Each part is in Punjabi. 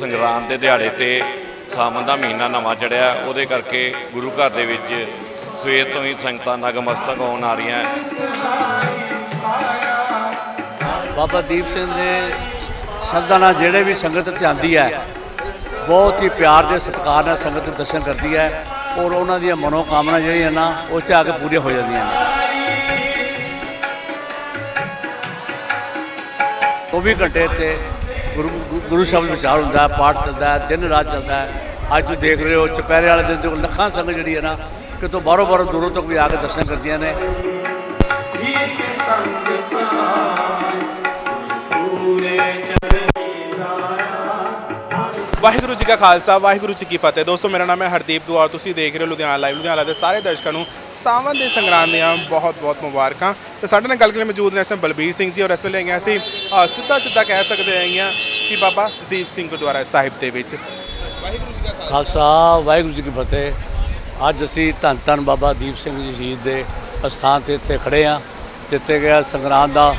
ਸੰਗਰਾਂਦ ਦੇ ਦਿਹਾੜੇ ਤੇ ਸਾਵਣ ਦਾ ਮਹੀਨਾ ਨਵਾਂ ਚੜਿਆ। ਉਹਦੇ ਕਰਕੇ ਗੁਰੂ ਘਰ ਦੇ ਵਿੱਚ ਸਵੇਰ ਤੋਂ ਹੀ ਸੰਗਤਾਂ ਨਗਮਸਤਕ ਹੋਣ ਆ ਰਹੀਆਂ। ਬਾਬਾ ਦੀਪ ਸਿੰਘ ਦੇ ਸ਼ਬਦਾਂ ਨਾਲ ਜਿਹੜੇ ਵੀ ਸੰਗਤ ਤੇ ਆਉਂਦੀ ਹੈ, ਬਹੁਤ ਹੀ ਪਿਆਰ ਦੇ ਸਤਿਕਾਰ ਨਾਲ ਸੰਗਤ ਦਰਸ਼ਨ ਕਰਦੀ ਹੈ ਔਰ ਉਹਨਾਂ ਦੀਆਂ ਮਨੋਕਾਮਨਾ ਜਿਹੜੀਆਂ ਨਾ, ਉਹ 'ਚ ਆ ਕੇ ਪੂਰੀਆਂ ਹੋ ਜਾਂਦੀਆਂ ਨੇ। 24 ਘੰਟੇ 'ਤੇ ਗੁਰੂ ਗੁਰੂ- ਗੁਰੂ ਸ਼ਬਦ ਵਿਚਾਰ ਹੁੰਦਾ ਹੈ ਪਾਠ ਚੱਲਦਾ ਹੈ ਦਿਨ ਰਾਤ ਚੱਲਦਾ। ਹੈ ਅੱਜ ਤੁਸੀਂ ਦੇਖ ਰਹੇ ਹੋ ਚੁਪਹਿਰੇ ਵਾਲੇ ਦਿਨ ਤੇ ਲੱਖਾਂ ਸੰਗਤ ਜਿਹੜੀ ਹੈ ਨਾ ਕਿਤੋਂ ਬਾਹਰੋਂ ਬਾਹਰੋਂ ਦੂਰੋਂ ਤੱਕ ਵੀ ਆ ਕੇ ਦਰਸ਼ਨ ਕਰਦੀਆਂ ਨੇ। ਵਾਹਿਗੁਰੂ ਜੀ ਕਾ ਖਾਲਸਾ ਵਾਹਿਗੁਰੂ ਜੀ ਕੀ ਫਤਿਹ। ਦੋਸਤੋ ਮੇਰਾ ਨਾਮ ਹੈ ਹਰਦੀਪ ਦੁਆਰ। ਤੁਸੀਂ ਦੇਖ ਰਹੇ ਹੋ ਲੁਧਿਆਣਾ ਲਾਈਵ। ਲੁਧਿਆਣਾ ਦੇ ਸਾਰੇ ਦਰਸ਼ਕਾਂ ਨੂੰ ਸਾਵਨ ਦੇ ਸੰਗਰਾਂਦ ਦੀਆਂ ਬਹੁਤ ਬਹੁਤ ਮੁਬਾਰਕਾਂ। ਤੇ ਸਾਡੇ ਨਾਲ ਗੱਲ ਕਰਨ ਲਈ ਮੌਜੂਦ ਨੇ ਇਸ ਬਲਬੀਰ ਸਿੰਘ ਜੀ ਔਰ ਇਸ ਵੇਲੇ ਹੈਗੇ ਅਸੀਂ ਸਿੱਧਾ ਸਿੱਧਾ ਕਹਿ ਸਕਦੇ ਹੈਗੇ ਕਿ ਬਾਬਾ? ਦੀਪ ਸਿੰਘ ਗੁਰਦੁਆਰਾ ਸਾਹਿਬ ਦੇ ਵਿੱਚ। ਵਾਹਿਗੁਰੂ ਜੀ ਕਾ ਖਾਲਸਾ। ਵਾਹਿਗੁਰੂ ਜੀ ਕੀ ਫਤਿਹ। ਅੱਜ ਅਸੀਂ ਧੰਨ ਧੰਨ ਬਾਬਾ ਦੀਪ ਸਿੰਘ ਜੀ ਸ਼ਹੀਦ ਦੇ ਅਸਥਾਨ ਤੇ ਇੱਥੇ ਖੜੇ ਆ ਜਿੱਥੇ ਗਿਆ ਸੰਗਰਾਂਦ ਦਾ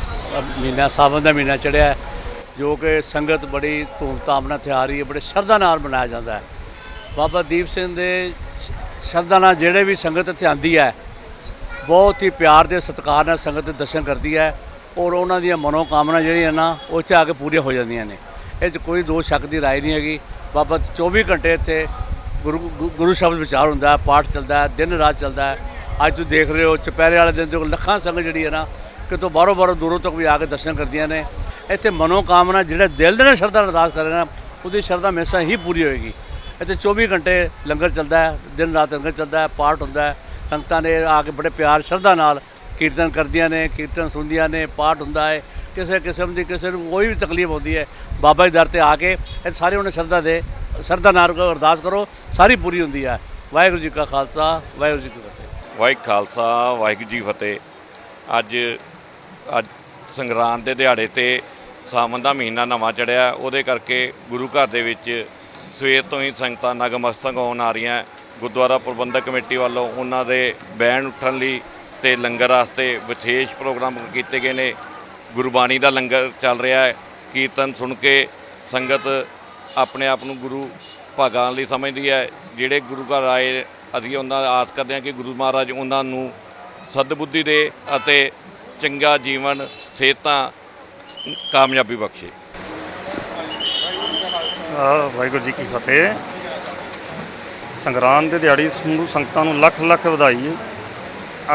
ਮਹੀਨਾ ਸਾਵਨ ਦਾ ਮਹੀਨਾ ਚੜਿਆ ਜੋ ਕਿ ਸੰਗਤ ਬੜੀ ਧੂਮਧਾਮ ਨਾਲ ਤਿਆਰੀ ਹੈ ਬੜੇ ਸ਼ਰਧਾ ਨਾਲ ਮਨਾਇਆ ਜਾਂਦਾ ਹੈ। ਬਾਬਾ ਦੀਪ ਸਿੰਘ ਦੇ ਸ਼ਰਧਾ ਨਾਲ ਜਿਹੜੇ ਵੀ ਸੰਗਤ ਇੱਥੇ ਆਉਂਦੀ ਹੈ ਬਹੁਤ ਹੀ ਪਿਆਰ ਦੇ ਸਤਿਕਾਰ ਨਾਲ ਸੰਗਤ ਦੇ ਦਰਸ਼ਨ ਕਰਦੀ ਹੈ ਔਰ ਉਹਨਾਂ ਦੀਆਂ ਮਨੋ ਕਾਮਨਾ ਜਿਹੜੀਆਂ ਨਾ ਉਹ 'ਚ ਆ ਕੇ ਪੂਰੀਆਂ ਹੋ ਜਾਂਦੀਆਂ ਨੇ। ਇਹ 'ਚ ਕੋਈ ਦੋ ਸ਼ੱਕ ਦੀ ਰਾਏ ਨਹੀਂ ਹੈਗੀ। ਬਾਬਾ 24 ਘੰਟੇ ਇੱਥੇ ਗੁਰੂ ਗੁਰੂ- ਗੁਰੂ ਸ਼ਬਦ ਵਿਚਾਰ ਹੁੰਦਾ, ਪਾਠ ਚੱਲਦਾ, ਦਿਨ ਰਾਤ ਚੱਲਦਾ। ਅੱਜ ਤੁਸੀਂ ਦੇਖ ਰਹੇ ਹੋ, ਚਪਹਿਰੇ ਵਾਲੇ ਦਿਨ ਤੇ ਲੱਖਾਂ ਸੰਗਤ ਜਿਹੜੀ ਹੈ ਨਾ, ਕਿਤੋਂ ਬਾਹਰੋਂ ਬਾਹਰੋਂ ਦੂਰੋਂ ਤੱਕ ਵੀ ਆ ਕੇ ਦਰਸ਼ਨ ਕਰਦੀਆਂ ਨੇ। ਇੱਥੇ ਮਨੋ ਕਾਮਨਾ ਜਿਹੜੇ ਦਿਲ ਦੇ ਨਾਲ ਸ਼ਰਧਾ ਅਰਦਾਸ ਕਰ ਰਹੇ ਨੇ, ਉਹਦੀ ਸ਼ਰਧਾ ਹਮੇਸ਼ਾ ਹੀ ਪੂਰੀ ਹੋਏਗੀ। ਇੱਥੇ 24 ਘੰਟੇ ਲੰਗਰ ਚੱਲਦਾ ਹੈ, ਦਿਨ ਰਾਤ ਲੰਗਰ ਚੱਲਦਾ ਹੈ, ਪਾਠ ਹੁੰਦਾ ਹੈ। ਸੰਗਤਾਂ ਨੇ ਆ ਕੇ ਬੜੇ ਪਿਆਰ, ਸ਼ਰਧਾ ਨਾਲ ਕੀਰਤਨ ਕਰਦੀਆਂ ਨੇ, ਕੀਰਤਨ ਸੁਣਦੀਆਂ ਨੇ, ਪਾਠ ਹੁੰਦਾ ਹੈ। ਕਿਸੇ ਕਿਸਮ ਦੀ ਕਿਸੇ ਨੂੰ ਕੋਈ ਵੀ ਤਕਲੀਫ ਹੁੰਦੀ ਹੈ, ਬਾਬਾ ਜੀ ਦਰ ਤੇ ਆ ਕੇ ਇਹ ਸਾਰੇ ਉਹਨੇ ਸ਼ਰਧਾ ਦੇ, ਸ਼ਰਧਾ ਨਾਲ ਅਰਦਾਸ ਕਰੋ, ਸਾਰੀ ਪੂਰੀ ਹੁੰਦੀ ਹੈ। ਵਾਹਿਗੁਰੂ ਜੀ ਕਾ ਖਾਲਸਾ, ਵਾਹਿਗੁਰੂ ਜੀ ਕੀ ਫਤਿਹ। ਵਾਹਿਗੁਰੂ ਖਾਲਸਾ, ਵਾਹਿਗੁਰੂ ਜੀ ਫਤਿਹ। ਅੱਜ ਅੱਜ ਸੰਗਰਾਂਦ ਦੇ ਦਿਹਾੜੇ ਤੇ ਸਾਵਣ ਦਾ ਮਹੀਨਾ ਨਵਾਂ ਚੜਿਆ, ਉਹਦੇ ਕਰਕੇ ਗੁਰੂ ਘਰ ਦੇ ਵਿੱਚ ਸਵੇਰ ਤੋਂ ਹੀ ਸੰਗਤਾਂ ਨਗਮਸਤਕ ਹੋਣ ਆ ਰਹੀਆਂ। ਗੁਰਦੁਆਰਾ ਪ੍ਰਬੰਧਕ ਕਮੇਟੀ ਵੱਲੋਂ ਉਹਨਾਂ ਦੇ ਬੈਣ ਉੱਠਣ ਲਈ ਤੇ ਲੰਗਰ ਵਾਸਤੇ ਵਿਸ਼ੇਸ਼ ਪ੍ਰੋਗਰਾਮ ਕੀਤੇ ਗਏ ਨੇ। ਗੁਰਬਾਣੀ ਦਾ ਲੰਗਰ ਚੱਲ ਰਿਹਾ ਹੈ, ਕੀਰਤਨ ਸੁਣ ਕੇ ਸੰਗਤ ਆਪਣੇ ਆਪ ਨੂੰ ਗੁਰੂ ਭਾਗਾਂ ਲਈ ਸਮਝਦੀ ਹੈ। ਜਿਹੜੇ ਗੁਰੂ ਘਰ ਆਏ, ਅਸੀਂ ਉਹਨਾਂ ਦਾ ਆਸ ਕਰਦੇ ਹਾਂ ਕਿ ਗੁਰੂ ਮਹਾਰਾਜ ਉਹਨਾਂ ਨੂੰ ਸਦਬੁੱਧੀ ਦੇ ਅਤੇ ਚੰਗਾ ਜੀਵਨ, ਸਿਹਤਾਂ ਕਾਮਯਾਬੀ ਬਖਸ਼ੇ। ਵਾਹਿਗੁਰੂ ਜੀ ਕੀ ਫਤਿਹ। ਸੰਗਰਾਂਦ ਦੇ ਦਿਹਾੜੀ ਸਮੂਹ ਸੰਗਤਾਂ ਨੂੰ ਲੱਖ ਲੱਖ ਵਧਾਈ।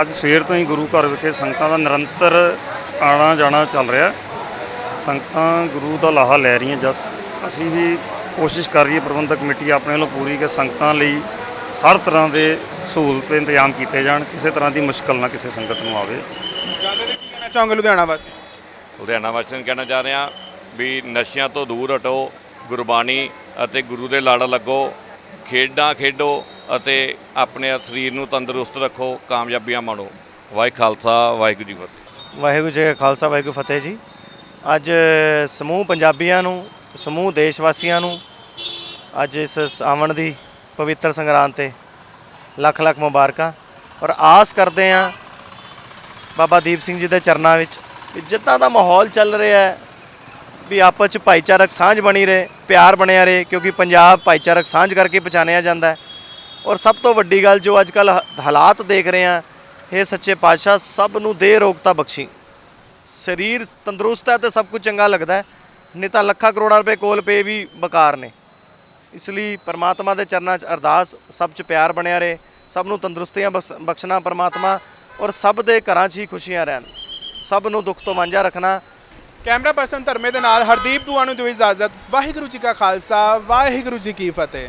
ਅੱਜ ਸਵੇਰ ਤੋਂ ਹੀ ਗੁਰੂ ਘਰ ਵਿਖੇ ਸੰਗਤਾਂ ਦਾ ਨਿਰੰਤਰ ਆਣਾ ਜਾਣਾ ਚੱਲ ਰਿਹਾ। ਸੰਗਤਾਂ ਗੁਰੂ ਦਾ ਲਾਹਾ ਲੈ ਰਹੀਆਂ ਜਸ। ਅਸੀਂ ਵੀ ਕੋਸ਼ਿਸ਼ ਕਰ ਰਹੀ ਹੈ ਪ੍ਰਬੰਧਕ ਕਮੇਟੀ ਆਪਣੇ ਵੱਲੋਂ ਪੂਰੀ ਕਿ ਸੰਗਤਾਂ ਲਈ ਹਰ ਤਰ੍ਹਾਂ ਦੇ ਸਹੂਲਤ ਇੰਤਜ਼ਾਮ ਕੀਤੇ ਜਾਣ ਕਿਸੇ ਤਰ੍ਹਾਂ ਦੀ ਮੁਸ਼ਕਲ ਨਾ ਕਿਸੇ ਸੰਗਤ ਨੂੰ ਆਵੇ। ਜਾਂਦੇ ਕੀ ਕਹਿਣਾ ਚਾਹੋਗੇ ਲੁਧਿਆਣਾ ਵਾਸੀ? ਲੁਧਿਆਣਾ ਵਾਸੀਆਂ ਨੂੰ ਕਹਿਣਾ ਚਾਹ ਰਿਹਾ ਵੀ ਨਸ਼ਿਆਂ ਤੋਂ ਦੂਰ ਹਟੋ ਗੁਰਬਾਣੀ ਅਤੇ ਗੁਰੂ ਦੇ ਲੜ ਲੱਗੋ ਖੇਡਾਂ ਖੇਡੋ ਅਤੇ ਆਪਣੇ ਸਰੀਰ ਨੂੰ ਤੰਦਰੁਸਤ ਰੱਖੋ ਕਾਮਯਾਬੀਆਂ ਮਾਣੋ। ਵਾਹਿ ਖਾਲਸਾ ਵਾਹਿਗੁਰੂ ਜੀ ਕੀ ਫਤਿਹ। ਵਾਹਿਗੁਰੂ ਜੀ ਕਾ ਖਾਲਸਾ, ਵਾਹਿਗੁਰੂ ਫਤਿਹ ਜੀ। ਅੱਜ ਸਮੂਹ ਪੰਜਾਬੀਆਂ ਨੂੰ, ਸਮੂਹ ਦੇਸ਼ ਵਾਸੀਆਂ ਨੂੰ ਅੱਜ ਇਸ ਸਾਵਣ ਦੀ ਪਵਿੱਤਰ ਸੰਗਰਾਂਦ ਤੇ ਲੱਖ ਲੱਖ ਮੁਬਾਰਕਾਂ। ਔਰ ਆਸ ਕਰਦੇ ਹਾਂ ਬਾਬਾ ਦੀਪ ਸਿੰਘ ਜੀ ਦੇ ਚਰਨਾਂ ਵਿੱਚ ਵੀ ਜਿੱਦਾਂ ਦਾ ਮਾਹੌਲ ਚੱਲ ਰਿਹਾ ਹੈ, ਵੀ ਆਪਸ ਚ ਭਾਈਚਾਰਕ ਸਾਂਝ ਬਣੀ ਰਹੇ, ਪਿਆਰ ਬਣਿਆ ਰਹੇ, ਕਿਉਂਕਿ ਪੰਜਾਬ ਭਾਈਚਾਰਕ ਸਾਂਝ ਕਰਕੇ ਪਛਾਣਿਆ ਜਾਂਦਾ ਹੈ। ਔਰ ਸਭ ਤੋਂ ਵੱਡੀ ਗੱਲ ਜੋ ਅੱਜ ਕੱਲ ਹਾਲਾਤ ਦੇਖ ਰਹੇ ਹਾਂ ਇਹ ਸੱਚੇ ਪਾਤਸ਼ਾਹ, ਸਭ ਨੂੰ ਦੇ ਰੋਗਤਾ ਬਖਸ਼ੀ। ਸਰੀਰ ਤੰਦਰੁਸਤ ਹੈ ਤੇ ਸਭ ਕੁਝ ਚੰਗਾ ਲੱਗਦਾ ਹੈ। ਨਹੀਂ ਤਾਂ ਲੱਖਾਂ ਕਰੋੜਾਂ ਰੁਪਏ ਕੋਲ ਪਏ ਵੀ ਬੇਕਾਰ ਨੇ। ਇਸ ਲਈ ਪਰਮਾਤਮਾ ਦੇ ਚਰਨਾਂ 'ਚ ਅਰਦਾਸ, ਸਭ 'ਚ ਪਿਆਰ ਬਣਿਆ ਰਹੇ। ਸਭ ਨੂੰ ਤੰਦਰੁਸਤੀਆਂ ਬਖਸ਼- ਬਖਸ਼ਣਾ ਪਰਮਾਤਮਾ ਔਰ ਸਭ ਦੇ ਘਰਾਂ 'ਚ ਹੀ ਖੁਸ਼ੀਆਂ ਰਹਿਣ। ਸਭ ਨੂੰ ਦੁੱਖ ਤੋਂ ਵਾਂਝਾ ਰੱਖਣਾ। ਕੈਮਰਾ ਪਰਸਨ ਧਰਮੇ ਦੇ ਨਾਲ ਹਰਦੀਪ ਦੁਆ ਨੂੰ ਦਿਓ ਇਜਾਜ਼ਤ। ਵਾਹਿਗੁਰੂ ਜੀ ਕਾ ਖਾਲਸਾ, ਵਾਹਿਗੁਰੂ ਜੀ ਕੀ ਫਤਿਹ।